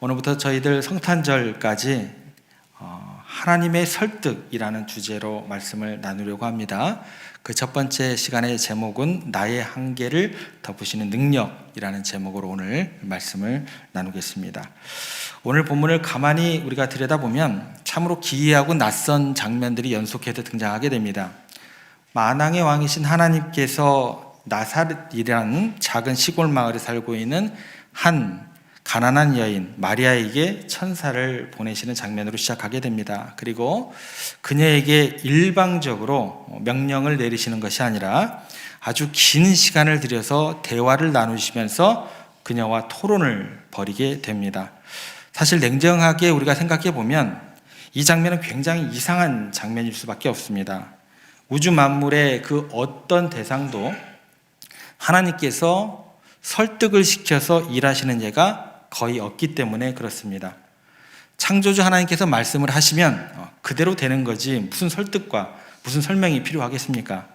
오늘부터 저희들 성탄절까지 어, 하나님의 설득이라는 주제로 말씀을 나누려고 합니다. 그 첫 번째 시간의 제목은 나의 한계를 덮으시는 능력이라는 제목으로 오늘 말씀을 나누겠습니다. 오늘 본문을 가만히 우리가 들여다보면 참으로 기이하고 낯선 장면들이 연속해서 등장하게 됩니다. 만왕의 왕이신 하나님께서 나사렛이라는 작은 시골 마을에 살고 있는 한 가난한 여인 마리아에게 천사를 보내시는 장면으로 시작하게 됩니다. 그리고 그녀에게 일방적으로 명령을 내리시는 것이 아니라 아주 긴 시간을 들여서 대화를 나누시면서 그녀와 토론을 벌이게 됩니다. 사실 냉정하게 우리가 생각해 보면 이 장면은 굉장히 이상한 장면일 수밖에 없습니다. 우주 만물의 그 어떤 대상도 하나님께서 설득을 시켜서 일하시는 예가 거의 없기 때문에 그렇습니다. 창조주 하나님께서 말씀을 하시면 어, 그대로 되는 거지 무슨 설득과 무슨 설명이 필요하겠습니까?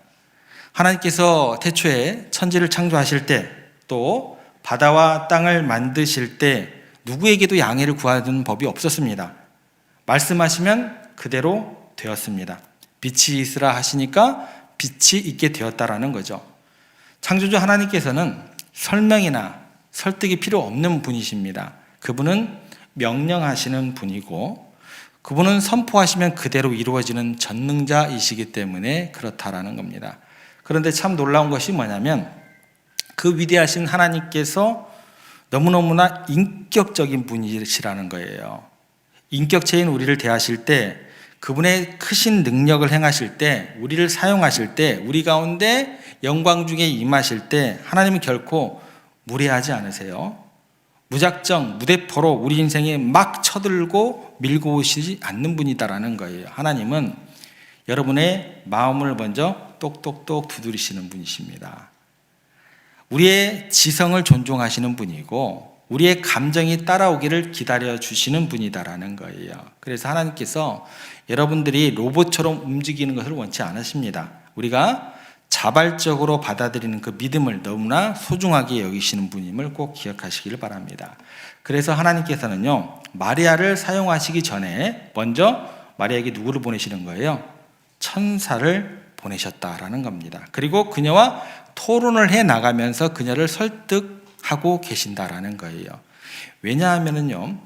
하나님께서 태초에 천지를 창조하실 때 또 바다와 땅을 만드실 때 누구에게도 양해를 구하는 법이 없었습니다. 말씀하시면 그대로 되었습니다. 빛이 있으라 하시니까 빛이 있게 되었다라는 거죠. 창조주 하나님께서는 설명이나 설득이 필요 없는 분이십니다. 그분은 명령하시는 분이고 그분은 선포하시면 그대로 이루어지는 전능자이시기 때문에 그렇다라는 겁니다. 그런데 참 놀라운 것이 뭐냐면 그 위대하신 하나님께서 너무너무나 인격적인 분이시라는 거예요. 인격체인 우리를 대하실 때 그분의 크신 능력을 행하실 때 우리를 사용하실 때 우리 가운데 영광 중에 임하실 때 하나님은 결코 무례하지 않으세요. 무작정 무대포로 우리 인생에 막 쳐들고 밀고 오시지 않는 분이다라는 거예요. 하나님은 여러분의 마음을 먼저 똑똑똑 두드리시는 분이십니다. 우리의 지성을 존중하시는 분이고 우리의 감정이 따라오기를 기다려 주시는 분이다라는 거예요. 그래서 하나님께서 여러분들이 로봇처럼 움직이는 것을 원치 않으십니다. 우리가 자발적으로 받아들이는 그 믿음을 너무나 소중하게 여기시는 분임을 꼭 기억하시길 바랍니다. 그래서 하나님께서는요, 마리아를 사용하시기 전에 먼저 마리아에게 누구를 보내시는 거예요? 천사를 보내셨다라는 겁니다. 그리고 그녀와 토론을 해 나가면서 그녀를 설득하고 계신다라는 거예요. 왜냐하면은요,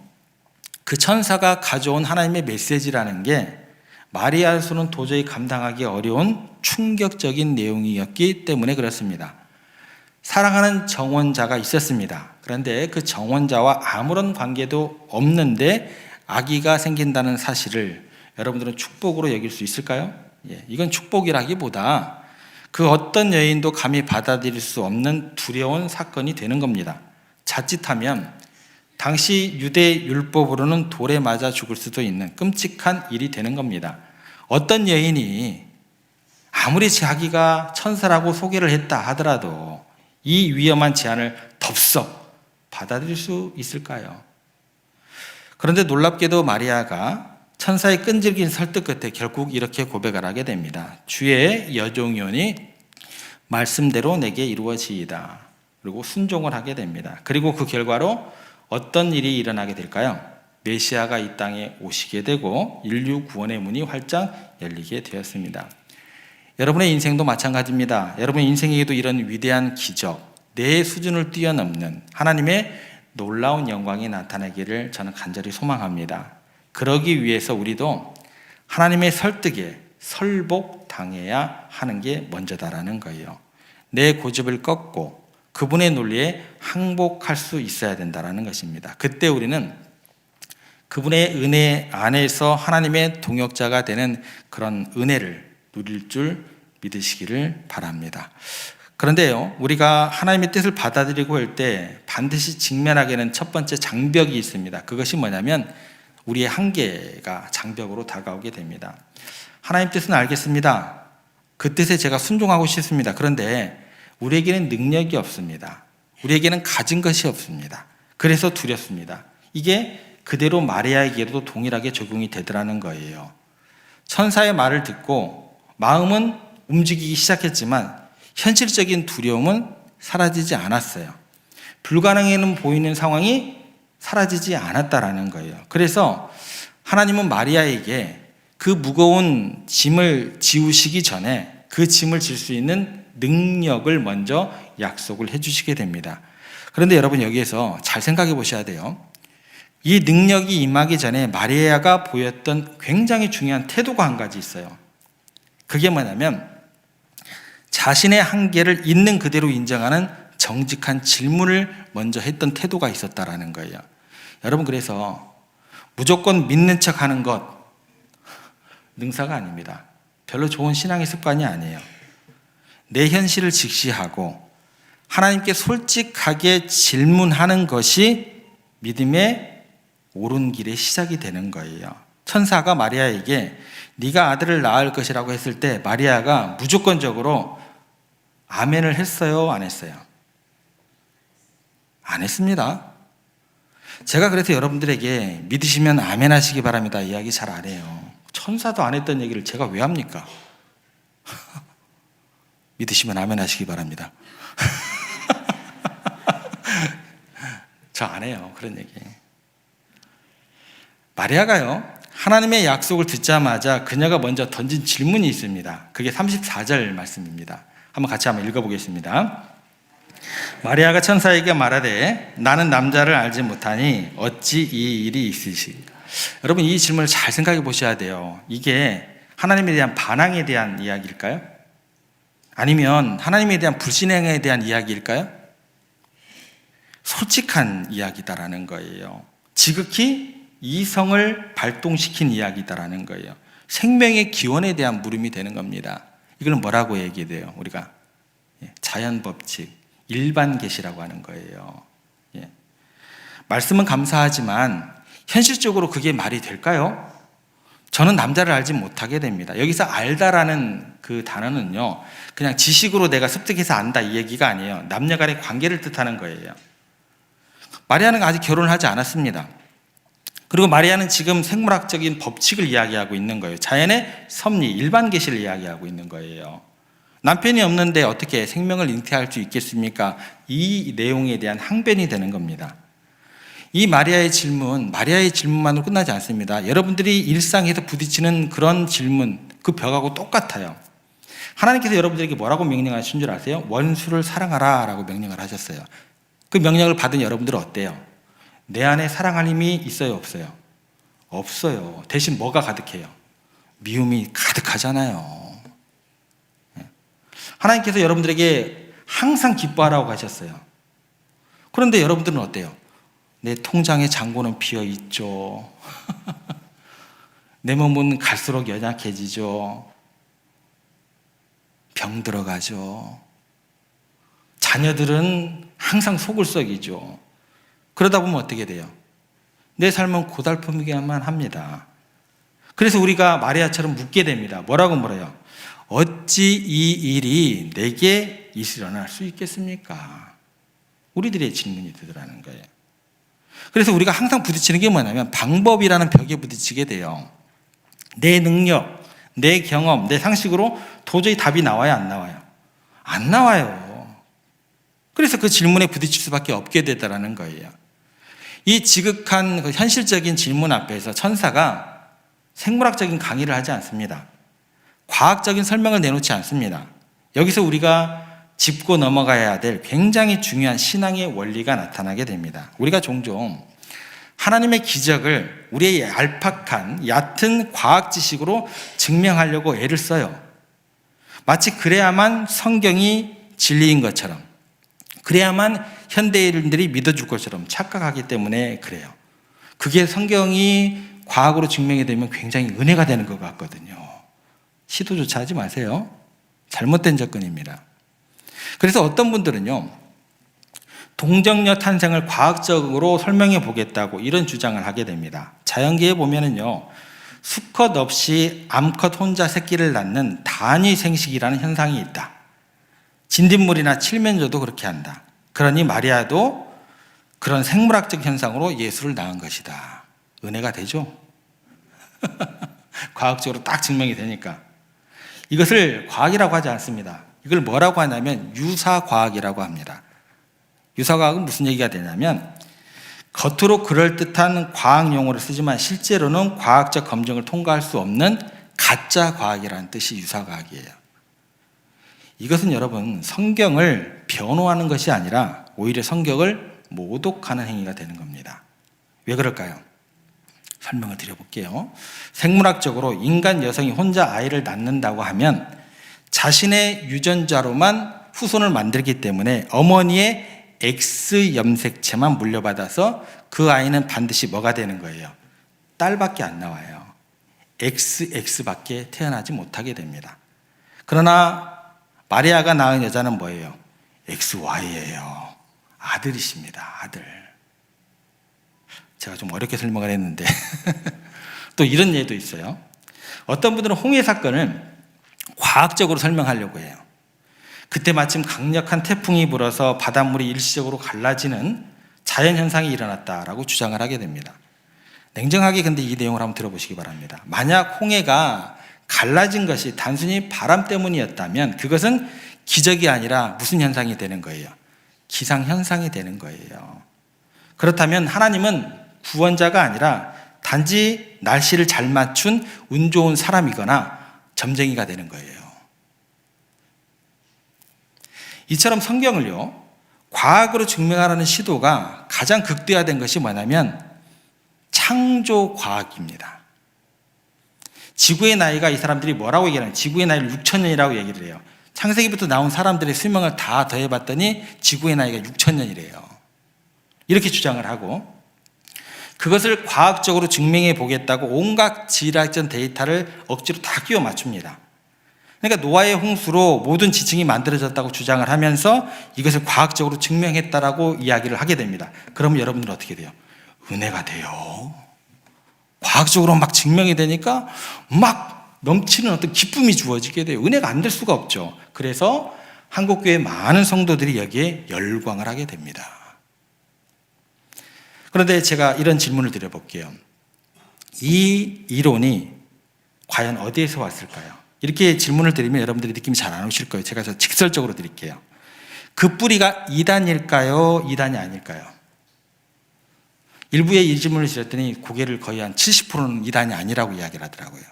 그 천사가 가져온 하나님의 메시지라는 게 마리아로서는 도저히 감당하기 어려운 충격적인 내용이었기 때문에 그렇습니다. 사랑하는 정원자가 있었습니다. 그런데 그 정원자와 아무런 관계도 없는데 아기가 생긴다는 사실을 여러분들은 축복으로 여길 수 있을까요? 예, 이건 축복이라기보다 그 어떤 여인도 감히 받아들일 수 없는 두려운 사건이 되는 겁니다. 자칫하면 당시 유대 율법으로는 돌에 맞아 죽을 수도 있는 끔찍한 일이 되는 겁니다. 어떤 여인이 아무리 자기가 천사라고 소개를 했다 하더라도 이 위험한 제안을 덥석 받아들일 수 있을까요? 그런데 놀랍게도 마리아가 천사의 끈질긴 설득 끝에 결국 이렇게 고백을 하게 됩니다. 주의 여종이오니 말씀대로 내게 이루어지이다. 그리고 순종을 하게 됩니다. 그리고 그 결과로 어떤 일이 일어나게 될까요? 메시아가 이 땅에 오시게 되고 인류 구원의 문이 활짝 열리게 되었습니다. 여러분의 인생도 마찬가지입니다. 여러분 인생에게도 이런 위대한 기적, 내 수준을 뛰어넘는 하나님의 놀라운 영광이 나타나기를 저는 간절히 소망합니다. 그러기 위해서 우리도 하나님의 설득에 설복 당해야 하는 게 먼저다라는 거예요. 내 고집을 꺾고 그분의 논리에 항복할 수 있어야 된다라는 것입니다. 그때 우리는 그분의 은혜 안에서 하나님의 동역자가 되는 그런 은혜를 누릴 줄 믿으시기를 바랍니다. 그런데요, 우리가 하나님의 뜻을 받아들이고 할 때 반드시 직면하게 되는 첫 번째 장벽이 있습니다. 그것이 뭐냐면 우리의 한계가 장벽으로 다가오게 됩니다. 하나님 뜻은 알겠습니다. 그 뜻에 제가 순종하고 싶습니다. 그런데 우리에게는 능력이 없습니다. 우리에게는 가진 것이 없습니다. 그래서 두렵습니다. 이게 그대로 마리아에게도 동일하게 적용이 되더라는 거예요. 천사의 말을 듣고 마음은 움직이기 시작했지만 현실적인 두려움은 사라지지 않았어요. 불가능해는 보이는 상황이 사라지지 않았다라는 거예요. 그래서 하나님은 마리아에게 그 무거운 짐을 지우시기 전에 그 짐을 질 수 있는 능력을 먼저 약속을 해주시게 됩니다. 그런데 여러분 여기에서 잘 생각해 보셔야 돼요. 이 능력이 임하기 전에 마리아가 보였던 굉장히 중요한 태도가 한 가지 있어요. 그게 뭐냐면 자신의 한계를 있는 그대로 인정하는 정직한 질문을 먼저 했던 태도가 있었다라는 거예요. 여러분 그래서 무조건 믿는 척 하는 것 능사가 아닙니다. 별로 좋은 신앙의 습관이 아니에요. 내 현실을 직시하고 하나님께 솔직하게 질문하는 것이 믿음의 옳은 길의 시작이 되는 거예요. 천사가 마리아에게 네가 아들을 낳을 것이라고 했을 때 마리아가 무조건적으로 아멘을 했어요, 안 했어요? 안 했습니다. 제가 그래서 여러분들에게 믿으시면 아멘 하시기 바랍니다. 이야기 잘 안 해요. 천사도 안 했던 얘기를 제가 왜 합니까? 믿으시면 아멘 하시기 바랍니다. 저 안 해요. 그런 얘기. 마리아가요. 하나님의 약속을 듣자마자 그녀가 먼저 던진 질문이 있습니다. 그게 34절 말씀입니다. 한번 같이 한번 읽어보겠습니다. 마리아가 천사에게 말하되 나는 남자를 알지 못하니 어찌 이 일이 있으시까 여러분 이 질문을 잘 생각해 보셔야 돼요. 이게 하나님에 대한 반항에 대한 이야기일까요? 아니면 하나님에 대한 불신행에 대한 이야기일까요? 솔직한 이야기다라는 거예요. 지극히 이성을 발동시킨 이야기다라는 거예요. 생명의 기원에 대한 물음이 되는 겁니다. 이걸 뭐라고 얘기해요? 우리가 예, 자연 법칙, 일반 계시라고 하는 거예요. 예. 말씀은 감사하지만 현실적으로 그게 말이 될까요? 저는 남자를 알지 못하게 됩니다. 여기서 알다라는 그 단어는요, 그냥 지식으로 내가 습득해서 안다 이 얘기가 아니에요. 남녀 간의 관계를 뜻하는 거예요. 마리아는 아직 결혼을 하지 않았습니다. 그리고 마리아는 지금 생물학적인 법칙을 이야기하고 있는 거예요. 자연의 섭리, 일반 계시를 이야기하고 있는 거예요. 남편이 없는데 어떻게 생명을 잉태할 수 있겠습니까? 이 내용에 대한 항변이 되는 겁니다. 이 마리아의 질문, 마리아의 질문만으로 끝나지 않습니다. 여러분들이 일상에서 부딪히는 그런 질문, 그 벽하고 똑같아요. 하나님께서 여러분들에게 뭐라고 명령하신 줄 아세요? 원수를 사랑하라 라고 명령을 하셨어요. 그 명령을 받은 여러분들은 어때요? 내 안에 사랑할 힘이 있어요, 없어요? 없어요. 대신 뭐가 가득해요? 미움이 가득하잖아요. 하나님께서 여러분들에게 항상 기뻐하라고 하셨어요. 그런데 여러분들은 어때요? 내 통장의 잔고는 비어 있죠. 내 몸은 갈수록 연약해지죠. 병 들어가죠. 자녀들은 항상 속을 썩이죠. 그러다 보면 어떻게 돼요? 내 삶은 고달픔이기만 합니다. 그래서 우리가 마리아처럼 묻게 됩니다. 뭐라고 물어요? 어찌 이 일이 내게 일어날 수 있겠습니까? 우리들의 질문이 되더라는 거예요. 그래서 우리가 항상 부딪히는 게 뭐냐면 방법이라는 벽에 부딪히게 돼요. 내 능력, 내 경험, 내 상식으로 도저히 답이 나와요, 안 나와요? 안 나와요. 그래서 그 질문에 부딪힐 수밖에 없게 되더라는 거예요. 이 지극한 그 현실적인 질문 앞에서 천사가 생물학적인 강의를 하지 않습니다. 과학적인 설명을 내놓지 않습니다. 여기서 우리가 짚고 넘어가야 될 굉장히 중요한 신앙의 원리가 나타나게 됩니다. 우리가 종종 하나님의 기적을 우리의 얄팍한 얕은 과학 지식으로 증명하려고 애를 써요. 마치 그래야만 성경이 진리인 것처럼, 그래야만 현대인들이 믿어줄 것처럼 착각하기 때문에 그래요. 그게 성경이 과학으로 증명이 되면 굉장히 은혜가 되는 것 같거든요. 시도조차 하지 마세요. 잘못된 접근입니다. 그래서 어떤 분들은요, 동정녀 탄생을 과학적으로 설명해 보겠다고 이런 주장을 하게 됩니다. 자연계에 보면은요, 수컷 없이 암컷 혼자 새끼를 낳는 단위 생식이라는 현상이 있다. 진딧물이나 칠면조도 그렇게 한다. 그러니 마리아도 그런 생물학적 현상으로 예수를 낳은 것이다. 은혜가 되죠? 과학적으로 딱 증명이 되니까. 이것을 과학이라고 하지 않습니다. 이걸 뭐라고 하냐면 유사과학이라고 합니다. 유사과학은 무슨 얘기가 되냐면 겉으로 그럴듯한 과학 용어를 쓰지만 실제로는 과학적 검증을 통과할 수 없는 가짜 과학이라는 뜻이 유사과학이에요. 이것은 여러분 성경을 변호하는 것이 아니라 오히려 성경을 모독하는 행위가 되는 겁니다. 왜 그럴까요? 설명을 드려볼게요. 생물학적으로 인간 여성이 혼자 아이를 낳는다고 하면 자신의 유전자로만 후손을 만들기 때문에 어머니의 X 염색체만 물려받아서 그 아이는 반드시 뭐가 되는 거예요? 딸밖에 안 나와요. XX밖에 태어나지 못하게 됩니다. 그러나 마리아가 낳은 여자는 뭐예요? XY예요. 아들이십니다. 아들. 제가 좀 어렵게 설명을 했는데 또 이런 예도 있어요. 어떤 분들은 홍해 사건을 과학적으로 설명하려고 해요. 그때 마침 강력한 태풍이 불어서 바닷물이 일시적으로 갈라지는 자연 현상이 일어났다라고 주장을 하게 됩니다. 냉정하게 근데 이 내용을 한번 들어보시기 바랍니다. 만약 홍해가 갈라진 것이 단순히 바람 때문이었다면 그것은 기적이 아니라 무슨 현상이 되는 거예요? 기상 현상이 되는 거예요. 그렇다면 하나님은 구원자가 아니라 단지 날씨를 잘 맞춘 운 좋은 사람이거나 점쟁이가 되는 거예요. 이처럼 성경을요, 과학으로 증명하라는 시도가 가장 극대화된 것이 뭐냐면 창조 과학입니다. 지구의 나이가 이 사람들이 뭐라고 얘기하냐면 지구의 나이를 6천 년이라고 얘기를 해요. 창세기부터 나온 사람들의 수명을 다 더해봤더니 지구의 나이가 6천 년이래요. 이렇게 주장을 하고 그것을 과학적으로 증명해 보겠다고 온갖 지리학전 데이터를 억지로 다 끼워 맞춥니다. 그러니까 노아의 홍수로 모든 지층이 만들어졌다고 주장을 하면서 이것을 과학적으로 증명했다라고 이야기를 하게 됩니다. 그러면 여러분들은 어떻게 돼요? 은혜가 돼요. 과학적으로 막 증명이 되니까 막 넘치는 어떤 기쁨이 주어지게 돼요. 은혜가 안 될 수가 없죠. 그래서 한국교회 많은 성도들이 여기에 열광을 하게 됩니다. 그런데 제가 이런 질문을 드려볼게요. 이 이론이 과연 어디에서 왔을까요? 이렇게 질문을 드리면 여러분들이 느낌이 잘 안 오실 거예요. 제가 저 직설적으로 드릴게요. 그 뿌리가 이단일까요? 이단이 아닐까요? 일부에 이 질문을 드렸더니 고개를 거의 한 70%는 이단이 아니라고 이야기를 하더라고요.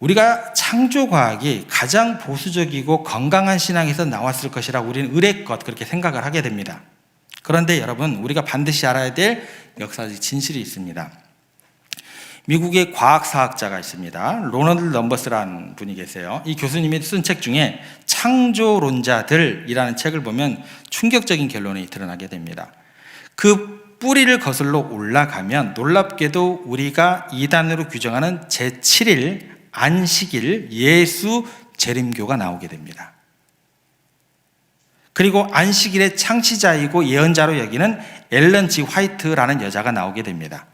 우리가 창조과학이 가장 보수적이고 건강한 신앙에서 나왔을 것이라고 우리는 의뢰껏 그렇게 생각을 하게 됩니다. 그런데 여러분, 우리가 반드시 알아야 될 역사적 진실이 있습니다. 미국의 과학사학자가 있습니다. 로널드 넘버스라는 분이 계세요. 이 교수님이 쓴 책 중에 창조론자들이라는 책을 보면 충격적인 결론이 드러나게 됩니다. 그 뿌리를 거슬러 올라가면 놀랍게도 우리가 이단으로 규정하는 제7일 안식일 예수 재림교가 나오게 됩니다. 그리고 안식일의 창시자이고 예언자로 여기는 앨런 지 화이트라는 여자가 나오게 됩니다.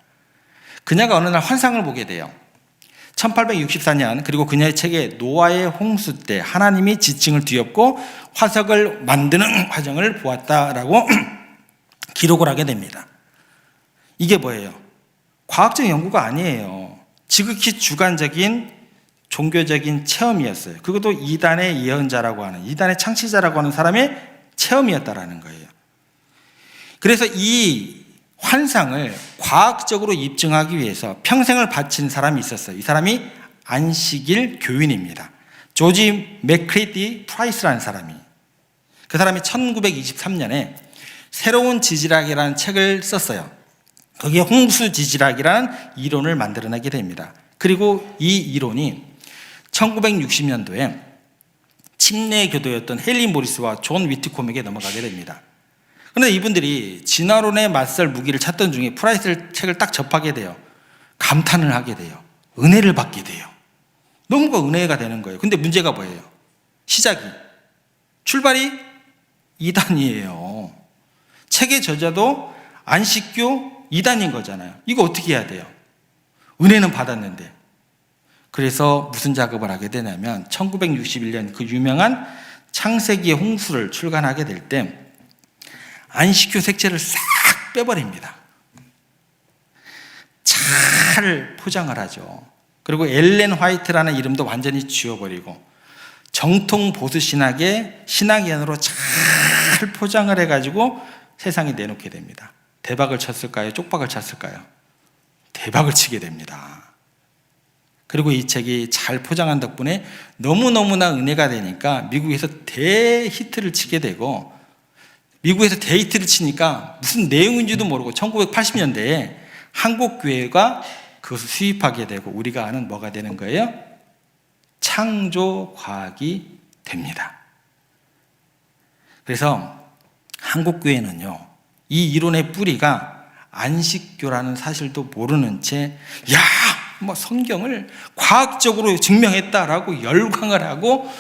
그녀가 어느 날 환상을 보게 돼요. 1864년 그리고 그녀의 책에 노아의 홍수 때 하나님이 지층을 뒤엎고 화석을 만드는 과정을 보았다라고 기록을 하게 됩니다. 이게 뭐예요? 과학적 연구가 아니에요. 지극히 주관적인 종교적인 체험이었어요. 그것도 이단의 예언자라고 하는 이단의 창시자라고 하는 사람의 체험이었다라는 거예요. 그래서 이 환상을 과학적으로 입증하기 위해서 평생을 바친 사람이 있었어요. 이 사람이 안식일 교인입니다. 조지 맥크리디 프라이스라는 사람이. 그 사람이 1923년에 새로운 지질학이라는 책을 썼어요. 거기에 홍수 지질학이라는 이론을 만들어내게 됩니다. 그리고 이 이론이 1960년도에 침례 교도였던 헨리 모리스와 존 위트콤에게 넘어가게 됩니다. 그런데 이분들이 진화론에 맞설 무기를 찾던 중에 프라이스 책을 딱 접하게 돼요. 감탄을 하게 돼요. 은혜를 받게 돼요. 너무가 은혜가 되는 거예요. 근데 문제가 뭐예요? 시작이. 출발이 이단이에요. 책의 저자도 안식교 이단인 거잖아요. 이거 어떻게 해야 돼요? 은혜는 받았는데. 그래서 무슨 작업을 하게 되냐면 1961년 그 유명한 창세기의 홍수를 출간하게 될 때 안식교 색채를 싹 빼버립니다. 잘 포장을 하죠. 그리고 엘렌 화이트라는 이름도 완전히 지워버리고 정통 보수 신학의 신학연으로 잘 포장을 해가지고 세상에 내놓게 됩니다. 대박을 쳤을까요? 쪽박을 쳤을까요? 대박을 치게 됩니다. 그리고 이 책이 잘 포장한 덕분에 너무너무나 은혜가 되니까 미국에서 대히트를 치게 되고 미국에서 데이트를 치니까 무슨 내용인지도 모르고 1980년대에 한국 교회가 그것을 수입하게 되고 우리가 아는 뭐가 되는 거예요? 창조 과학이 됩니다. 그래서 한국 교회는요. 이 이론의 뿌리가 안식교라는 사실도 모르는 채 야, 뭐 성경을 과학적으로 증명했다라고 열광을 하고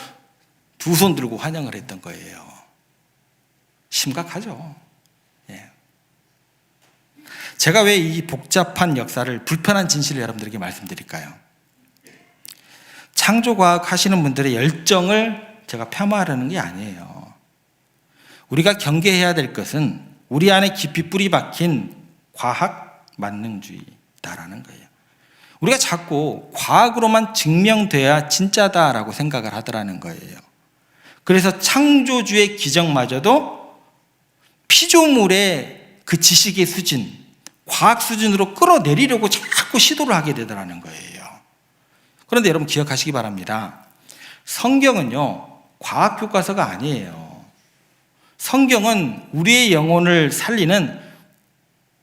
두 손 들고 환영을 했던 거예요. 심각하죠. 예. 제가 왜 이 복잡한 역사를 불편한 진실을 여러분들에게 말씀드릴까요? 창조과학 하시는 분들의 열정을 제가 폄하하려는 게 아니에요. 우리가 경계해야 될 것은 우리 안에 깊이 뿌리 박힌 과학 만능주의다라는 거예요. 우리가 자꾸 과학으로만 증명돼야 진짜다라고 생각을 하더라는 거예요. 그래서 창조주의 기적마저도 피조물의 그 지식의 수준, 과학 수준으로 끌어내리려고 자꾸 시도를 하게 되더라는 거예요. 그런데 여러분 기억하시기 바랍니다. 성경은요, 과학 교과서가 아니에요. 성경은 우리의 영혼을 살리는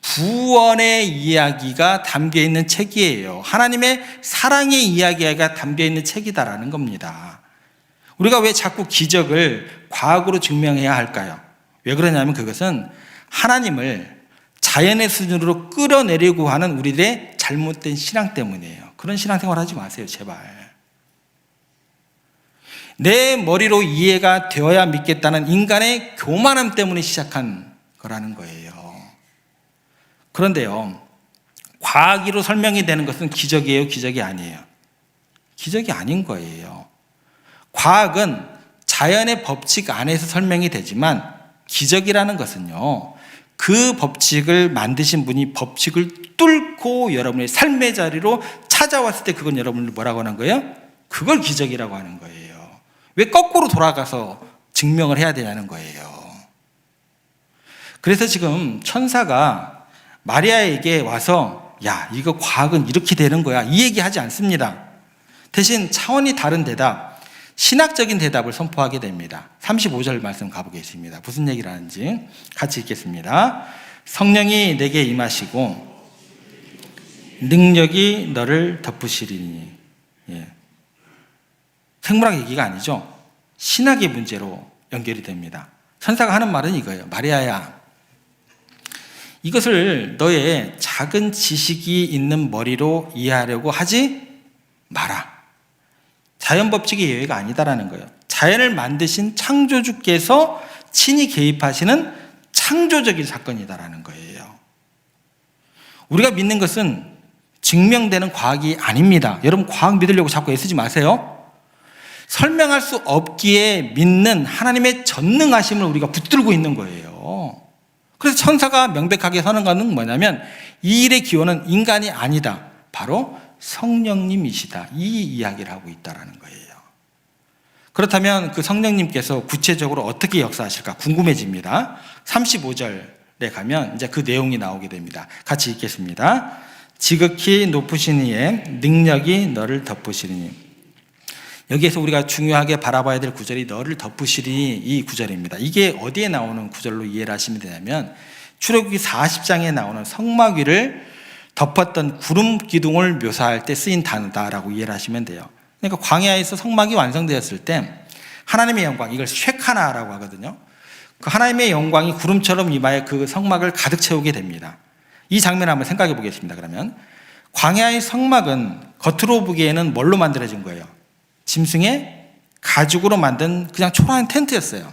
구원의 이야기가 담겨 있는 책이에요. 하나님의 사랑의 이야기가 담겨 있는 책이다라는 겁니다. 우리가 왜 자꾸 기적을 과학으로 증명해야 할까요? 왜 그러냐면 그것은 하나님을 자연의 수준으로 끌어내리고 하는 우리들의 잘못된 신앙 때문이에요. 그런 신앙생활 하지 마세요, 제발. 내 머리로 이해가 되어야 믿겠다는 인간의 교만함 때문에 시작한 거라는 거예요. 그런데요, 과학으로 설명이 되는 것은 기적이에요, 기적이 아니에요? 기적이 아닌 거예요. 과학은 자연의 법칙 안에서 설명이 되지만 기적이라는 것은요, 그 법칙을 만드신 분이 법칙을 뚫고 여러분의 삶의 자리로 찾아왔을 때 그건 여러분을 뭐라고 하는 거예요? 그걸 기적이라고 하는 거예요. 왜 거꾸로 돌아가서 증명을 해야 되냐는 거예요. 그래서 지금 천사가 마리아에게 와서 야, 이거 과학은 이렇게 되는 거야. 이 얘기 하지 않습니다. 대신 차원이 다른 대답, 신학적인 대답을 선포하게 됩니다. 35절 말씀 가보겠습니다. 무슨 얘기를 하는지 같이 읽겠습니다. 성령이 내게 임하시고 능력이 너를 덮으시리니. 예. 생물학 얘기가 아니죠. 신학의 문제로 연결이 됩니다. 천사가 하는 말은 이거예요. 마리아야, 이것을 너의 작은 지식이 있는 머리로 이해하려고 하지 마라. 자연 법칙의 예외가 아니다라는 거예요. 자연을 만드신 창조주께서 친히 개입하시는 창조적인 사건이다라는 거예요. 우리가 믿는 것은 증명되는 과학이 아닙니다. 여러분 과학 믿으려고 자꾸 애쓰지 마세요. 설명할 수 없기에 믿는 하나님의 전능하심을 우리가 붙들고 있는 거예요. 그래서 천사가 명백하게 선언하는 뭐냐면 이 일의 기원은 인간이 아니다. 바로 성령님이시다. 이 이야기를 하고 있다라는 거예요. 그렇다면 그 성령님께서 구체적으로 어떻게 역사하실까 궁금해집니다. 35절에 가면 이제 그 내용이 나오게 됩니다. 같이 읽겠습니다. 지극히 높으신 이의 능력이 너를 덮으시니 여기에서 우리가 중요하게 바라봐야 될 구절이 너를 덮으시리 이 구절입니다. 이게 어디에 나오는 구절로 이해를 하시면 되냐면 출애굽기 40장에 나오는 성막 위를 덮었던 구름 기둥을 묘사할 때 쓰인 단어다라고 이해를 하시면 돼요. 그러니까 광야에서 성막이 완성되었을 때 하나님의 영광 이걸 쉐카나라고 하거든요. 그 하나님의 영광이 구름처럼 이마에 그 성막을 가득 채우게 됩니다. 이 장면 을 한번 생각해 보겠습니다. 그러면 광야의 성막은 겉으로 보기에는 뭘로 만들어진 거예요? 짐승의 가죽으로 만든 그냥 초라한 텐트였어요.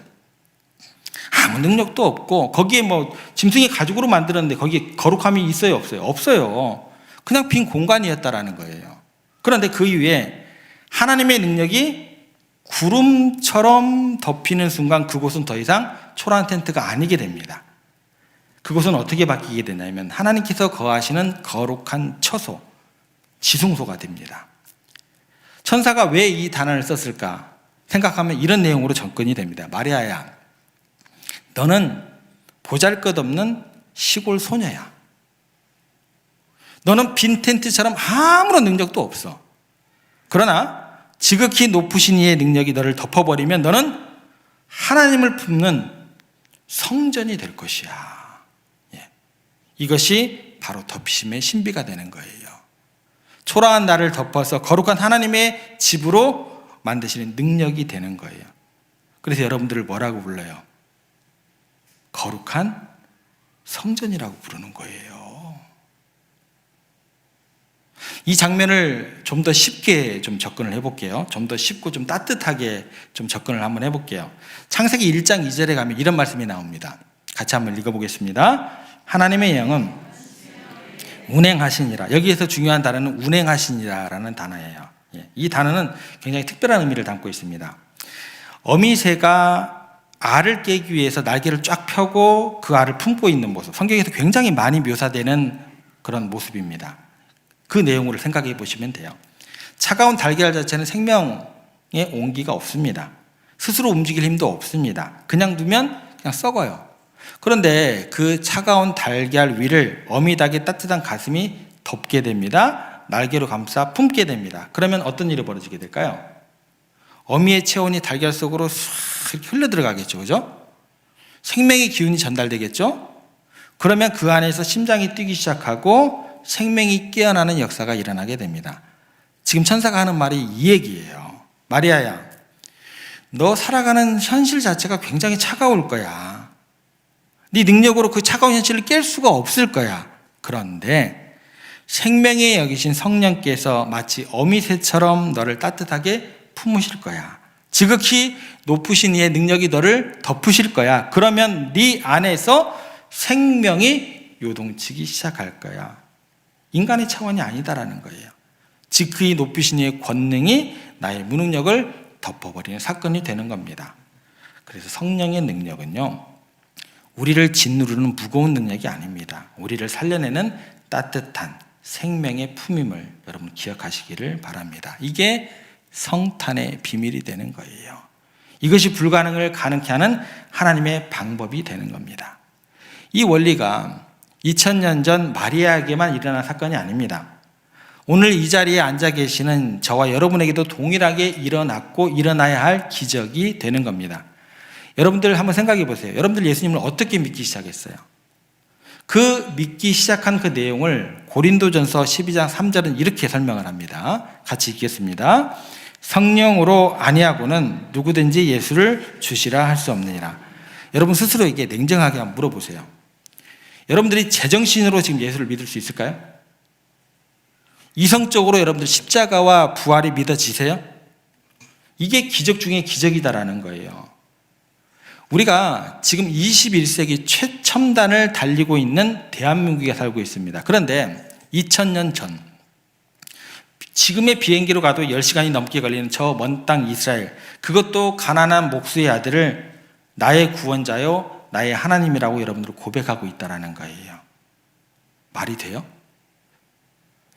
아무 능력도 없고 거기에 뭐 짐승의 가죽으로 만들었는데 거기에 거룩함이 있어요 없어요? 없어요. 그냥 빈 공간이었다라는 거예요. 그런데 그 이후에 하나님의 능력이 구름처럼 덮이는 순간 그곳은 더 이상 초라한 텐트가 아니게 됩니다. 그곳은 어떻게 바뀌게 되냐면 하나님께서 거하시는 거룩한 처소, 지성소가 됩니다. 천사가 왜 이 단어를 썼을까 생각하면 이런 내용으로 접근이 됩니다. 마리아야, 너는 보잘 것 없는 시골 소녀야. 너는 빈 텐트처럼 아무런 능력도 없어. 그러나 지극히 높으신 이의 능력이 너를 덮어버리면 너는 하나님을 품는 성전이 될 것이야. 예. 이것이 바로 덮심의 신비가 되는 거예요. 초라한 나를 덮어서 거룩한 하나님의 집으로 만드시는 능력이 되는 거예요. 그래서 여러분들을 뭐라고 불러요? 거룩한 성전이라고 부르는 거예요. 이 장면을 좀 더 쉽게 좀 접근을 해볼게요. 좀 더 쉽고 좀 따뜻하게 좀 접근을 한번 해볼게요. 창세기 1장 2절에 가면 이런 말씀이 나옵니다. 같이 한번 읽어보겠습니다. 하나님의 영은 운행하시니라. 여기에서 중요한 단어는 운행하시니라라는 단어예요. 예, 이 단어는 굉장히 특별한 의미를 담고 있습니다. 어미새가 알을 깨기 위해서 날개를 쫙 펴고 그 알을 품고 있는 모습. 성경에서 굉장히 많이 묘사되는 그런 모습입니다. 그 내용을 생각해 보시면 돼요. 차가운 달걀 자체는 생명의 온기가 없습니다. 스스로 움직일 힘도 없습니다. 그냥 두면 그냥 썩어요. 그런데 그 차가운 달걀 위를 어미닭의 따뜻한 가슴이 덮게 됩니다. 날개로 감싸 품게 됩니다. 그러면 어떤 일이 벌어지게 될까요? 어미의 체온이 달걀 속으로 싹 흘러 들어가겠죠. 그죠? 생명의 기운이 전달되겠죠? 그러면 그 안에서 심장이 뛰기 시작하고 생명이 깨어나는 역사가 일어나게 됩니다. 지금 천사가 하는 말이 이 얘기예요. 마리아야, 너 살아가는 현실 자체가 굉장히 차가울 거야. 네 능력으로 그 차가운 현실을 깰 수가 없을 거야. 그런데 생명에 여기신 성령께서 마치 어미새처럼 너를 따뜻하게 품으실 거야. 지극히 높으신 이의 능력이 너를 덮으실 거야. 그러면 네 안에서 생명이 요동치기 시작할 거야. 인간의 차원이 아니다라는 거예요. 지극히 높으신 이의 권능이 나의 무능력을 덮어버리는 사건이 되는 겁니다. 그래서 성령의 능력은요, 우리를 짓누르는 무거운 능력이 아닙니다. 우리를 살려내는 따뜻한 생명의 품임을 여러분 기억하시기를 바랍니다. 이게 성탄의 비밀이 되는 거예요. 이것이 불가능을 가능케 하는 하나님의 방법이 되는 겁니다. 이 원리가 2000년 전 마리아에게만 일어난 사건이 아닙니다. 오늘 이 자리에 앉아 계시는 저와 여러분에게도 동일하게 일어났고 일어나야 할 기적이 되는 겁니다. 여러분들 한번 생각해 보세요. 여러분들 예수님을 어떻게 믿기 시작했어요? 그 믿기 시작한 그 내용을 고린도전서 12장 3절은 이렇게 설명을 합니다. 같이 읽겠습니다. 성령으로 아니하고는 누구든지 예수를 주시라 할 수 없느니라. 여러분 스스로에게 냉정하게 한번 물어보세요. 여러분들이 제정신으로 지금 예수를 믿을 수 있을까요? 이성적으로 여러분들 십자가와 부활이 믿어지세요? 이게 기적 중에 기적이다라는 거예요. 우리가 지금 21세기 최첨단을 달리고 있는 대한민국에 살고 있습니다. 그런데 2000년 전, 지금의 비행기로 가도 10시간이 넘게 걸리는 저 먼 땅 이스라엘, 그것도 가난한 목수의 아들을 나의 구원자요, 나의 하나님이라고 여러분들 고백하고 있다라는 거예요. 말이 돼요?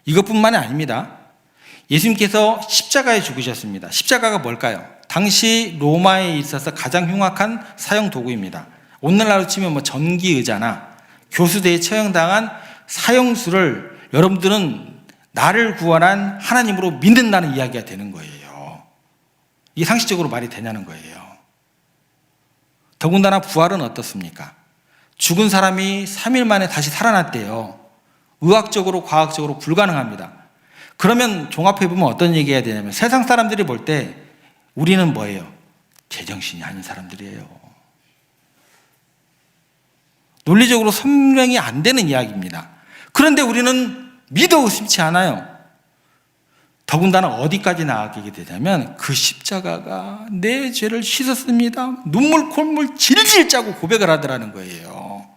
이것뿐만이 아닙니다. 예수님께서 십자가에 죽으셨습니다. 십자가가 뭘까요? 당시 로마에 있어서 가장 흉악한 사형 도구입니다. 오늘날로 치면 뭐 전기 의자나 교수대에 처형당한 사형수를 여러분들은 나를 구원한 하나님으로 믿는다는 이야기가 되는 거예요. 이게 상식적으로 말이 되냐는 거예요. 더군다나 부활은 어떻습니까? 죽은 사람이 3일 만에 다시 살아났대요. 의학적으로, 과학적으로 불가능합니다. 그러면 종합해보면 어떤 얘기 해야 되냐면 세상 사람들이 볼 때 우리는 뭐예요? 제정신이 아닌 사람들이에요. 논리적으로 설명이 안 되는 이야기입니다. 그런데 우리는 믿어 의심치 않아요. 더군다나 어디까지 나아가게 되냐면 그 십자가가 내 죄를 씻었습니다. 눈물 콧물 질질 짜고 고백을 하더라는 거예요.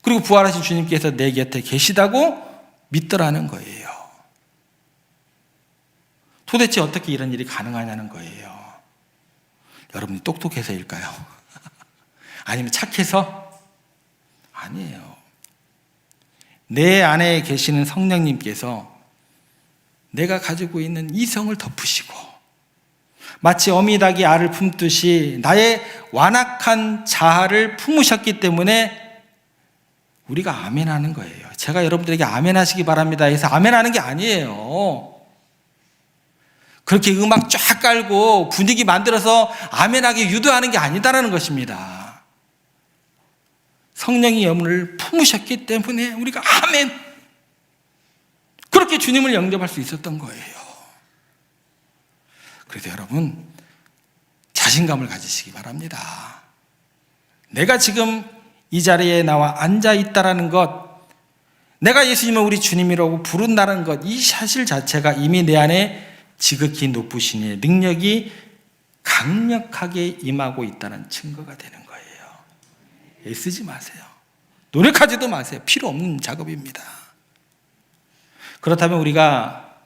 그리고 부활하신 주님께서 내 곁에 계시다고 믿더라는 거예요. 도대체 어떻게 이런 일이 가능하냐는 거예요. 여러분이 똑똑해서일까요? 아니면 착해서? 아니에요. 내 안에 계시는 성령님께서 내가 가지고 있는 이성을 덮으시고 마치 어미 닭이 알을 품듯이 나의 완악한 자아를 품으셨기 때문에 우리가 아멘하는 거예요. 제가 여러분들에게 아멘하시기 바랍니다. 해서 아멘하는 게 아니에요. 그렇게 음악 쫙 깔고 분위기 만들어서 아멘하게 유도하는 게 아니다라는 것입니다. 성령이 여문을 품으셨기 때문에 우리가 아멘. 그렇게 주님을 영접할 수 있었던 거예요. 그래서 여러분, 자신감을 가지시기 바랍니다. 내가 지금 이 자리에 나와 앉아 있다라는 것, 내가 예수님을 우리 주님이라고 부른다는 것, 이 사실 자체가 이미 내 안에 지극히 높으신 이 능력이 강력하게 임하고 있다는 증거가 되는 거예요. 애쓰지 마세요. 노력하지도 마세요. 필요 없는 작업입니다. 그렇다면 우리가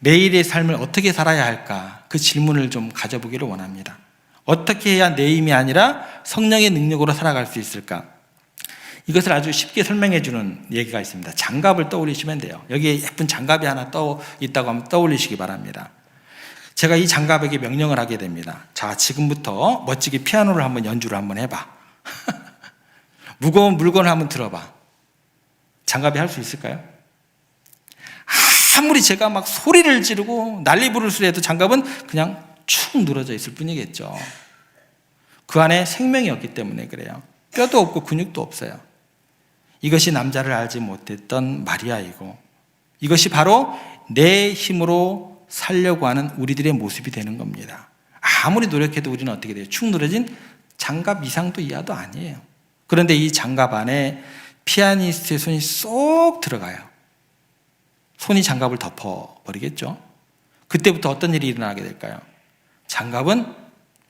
매일의 삶을 어떻게 살아야 할까? 그 질문을 좀 가져보기를 원합니다. 어떻게 해야 내 힘이 아니라 성령의 능력으로 살아갈 수 있을까? 이것을 아주 쉽게 설명해 주는 얘기가 있습니다. 장갑을 떠올리시면 돼요. 여기에 예쁜 장갑이 하나 떠 있다고 하면 떠올리시기 바랍니다. 제가 이 장갑에게 명령을 하게 됩니다. 자, 지금부터 멋지게 피아노를 한번 연주를 한번 해봐. 무거운 물건을 한번 들어봐. 장갑이 할 수 있을까요? 아무리 제가 막 소리를 지르고 난리 부를 수라도 장갑은 그냥 축 늘어져 있을 뿐이겠죠. 그 안에 생명이 없기 때문에 그래요. 뼈도 없고 근육도 없어요. 이것이 남자를 알지 못했던 마리아이고 이것이 바로 내 힘으로 살려고 하는 우리들의 모습이 되는 겁니다. 아무리 노력해도 우리는 어떻게 돼요? 축 늘어진 장갑 이상도 이하도 아니에요. 그런데 이 장갑 안에 피아니스트의 손이 쏙 들어가요. 손이 장갑을 덮어버리겠죠. 그때부터 어떤 일이 일어나게 될까요? 장갑은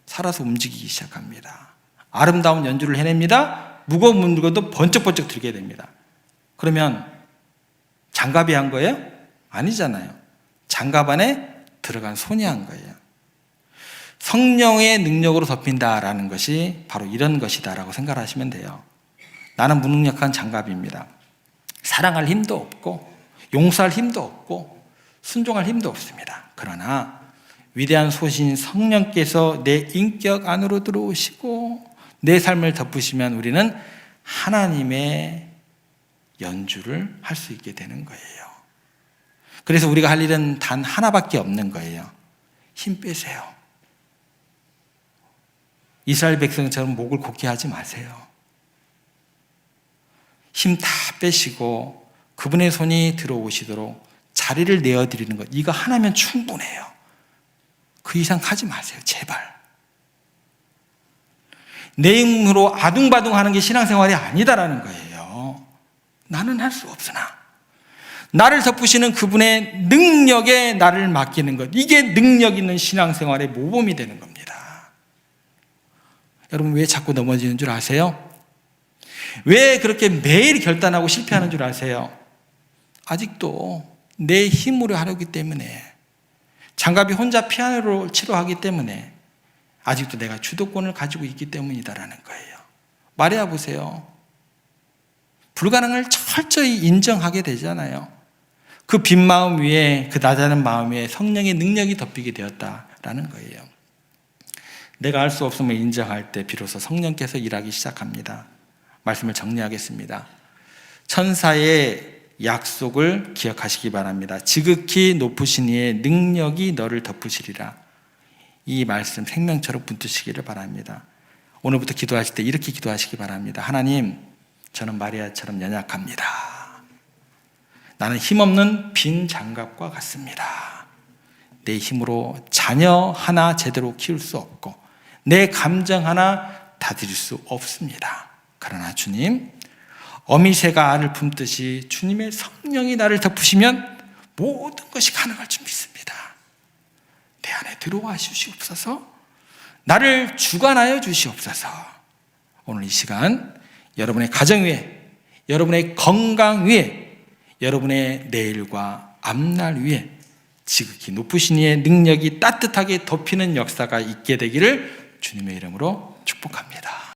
살아서 움직이기 시작합니다. 아름다운 연주를 해냅니다. 무거운 물건도 번쩍번쩍 들게 됩니다. 그러면 장갑이 한 거예요? 아니잖아요. 장갑 안에 들어간 손이 한 거예요. 성령의 능력으로 덮인다라는 것이 바로 이런 것이다라고 생각하시면 돼요. 나는 무능력한 장갑입니다. 사랑할 힘도 없고 용서할 힘도 없고 순종할 힘도 없습니다. 그러나 위대한 소신 성령께서 내 인격 안으로 들어오시고 내 삶을 덮으시면 우리는 하나님의 연주를 할 수 있게 되는 거예요. 그래서 우리가 할 일은 단 하나밖에 없는 거예요. 힘 빼세요. 이스라엘 백성처럼 목을 곧게 하지 마세요. 힘 다 빼시고 그분의 손이 들어오시도록 자리를 내어드리는 것. 이거 하나면 충분해요. 그 이상 하지 마세요. 제발. 내 힘으로 아둥바둥 하는 게 신앙생활이 아니다라는 거예요. 나는 할 수 없으나. 나를 덮으시는 그분의 능력에 나를 맡기는 것. 이게 능력 있는 신앙생활의 모범이 되는 겁니다. 여러분, 왜 자꾸 넘어지는 줄 아세요? 왜 그렇게 매일 결단하고 실패하는 줄 아세요? 아직도 내 힘으로 하려기 때문에 장갑이 혼자 피아노를 치료하기 때문에 아직도 내가 주도권을 가지고 있기 때문이다라는 거예요. 말해야 보세요. 불가능을 철저히 인정하게 되잖아요. 그 빈 마음 위에 그 낮아는 마음 위에 성령의 능력이 덮이게 되었다라는 거예요. 내가 할수 없음을 인정할 때 비로소 성령께서 일하기 시작합니다. 말씀을 정리하겠습니다. 천사의 약속을 기억하시기 바랍니다. 지극히 높으신 이의 능력이 너를 덮으시리라. 이 말씀 생명처럼 붙드시기를 바랍니다. 오늘부터 기도하실 때 이렇게 기도하시기 바랍니다. 하나님, 저는 마리아처럼 연약합니다. 나는 힘없는 빈 장갑과 같습니다. 내 힘으로 자녀 하나 제대로 키울 수 없고, 내 감정 하나 다스릴 수 없습니다. 그러나 주님, 어미새가 알을 품듯이 주님의 성령이 나를 덮으시면 모든 것이 가능할 줄 믿습니다. 내 안에 들어와 주시옵소서. 나를 주관하여 주시옵소서. 오늘 이 시간 여러분의 가정 위에, 여러분의 건강 위에, 여러분의 내일과 앞날 위에 지극히 높으신 이의 능력이 따뜻하게 덮이는 역사가 있게 되기를 주님의 이름으로 축복합니다.